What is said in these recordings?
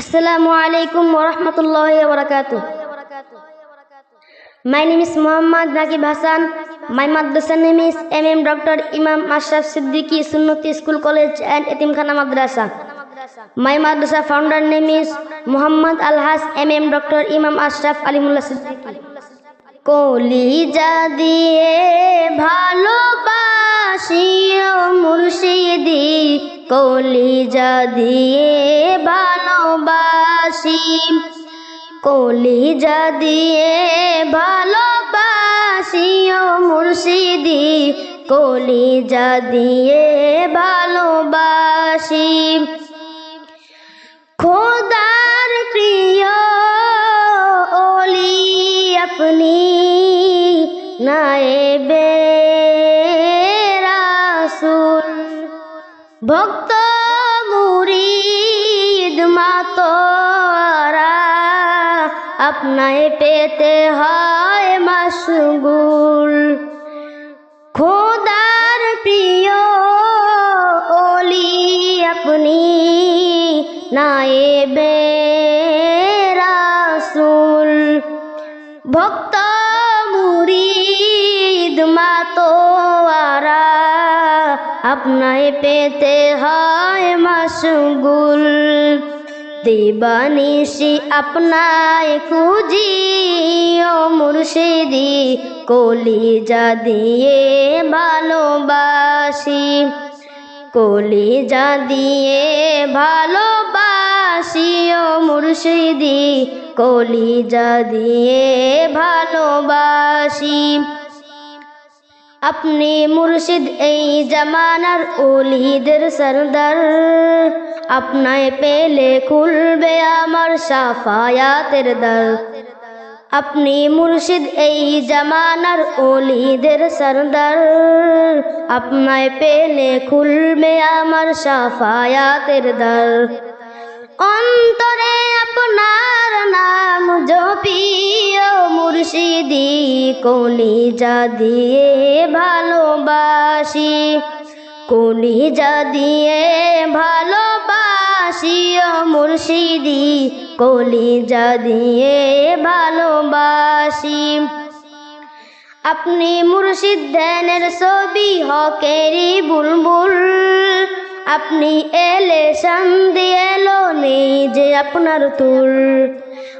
Assalamu alaikum warahmatullahi wabarakatuh. My name is Muhammad Nakib Hassan. My madrasa name is MM Dr. Imam Ashraf Siddiqui Sunnati School College and Etimkhana Madrasa. My madrasa founder name is Muhammad Alhas MM Dr. Imam Ashraf Alimullah Siddiqui. কলিজা দিয়ে কলিজা দিয়ে ভালোবাসি। কলিজা দিয়ে ভালোবাসি ও মুর্শিদি। কলিজা দিয়ে ভালোবাসি। খোদার ভক্ত মুরিদ মাতরা আপনায় পেতে হয় মাসগুল। খোদার প্রিয় ওলি আপনি নায়েবে রাসুল। ভক্ত আপনায় পেতে হয় মাসগুল। দিবানিশি আপনায় খুঁজি ও মুর্শিদি, কলিজা দিয়ে ভালোবাসি। কলিজা দিয়ে ভালোবাসি ও মুর্শিদি, কলিজা দিয়ে ভালোবাসি। আপনি মুর্শিদ এই জামানার ওলিদের সরদার আপনায় পেলে খুলবে আমার সাফায়াতের দর আপনি মুর্শিদ এই জামানার ওলিদের সরদার আপনায় পেলে খুলবে আমার সাফায়াতের দর অন্তরে আপনার কলিজা দিয়ে ভালোবাসি কলিজা দিয়ে ভালোবাসি, ও মুর্শিদি। কলিজা দিয়ে ভালোবাসি। আপনি মুর্শিদ ধ্যানের ছবি হকেরি বুলবুল। আপনি এলে সন্ধি এলো যে আপনার তুল।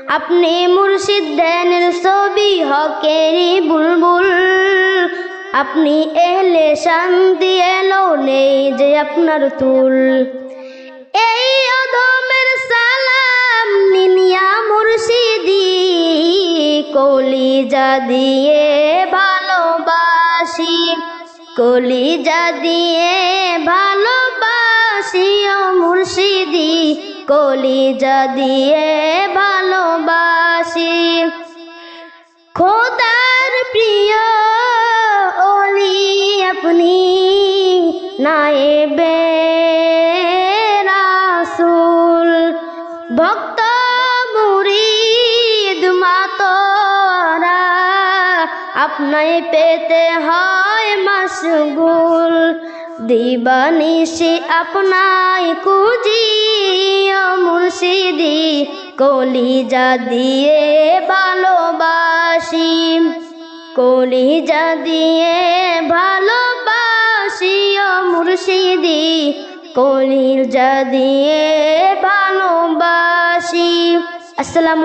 আপনি মুর্শিদ ধ্যানের ছবি হকেরি বুলবুল। আপনি এলে শান্তি এলো নেই যে আপনার তুল। এই অধমের সালাম নিনিয়া মুর্শিদি, কলিজা দিয়ে ভালোবাসি। কলিজা দিয়ে ভালোবাসি। ও মুর্শিদি কলিজা দিয়ে ভালোবাসি। খোদার প্রিয় ওলি আপনি নায়েবে রাসুল ভক্ত মুরিদ মাতরা, আপনায় পেতে হয় মাসগুল দিবানিশি আপনায় কুজি ও মুর্শিদি কলিজা দিয়ে ভালোবাসি। কলিজা দিয়ে ভালোবাসি ও মুর্শিদি কলিজা দিয়ে ভালোবাসি। আসসালামু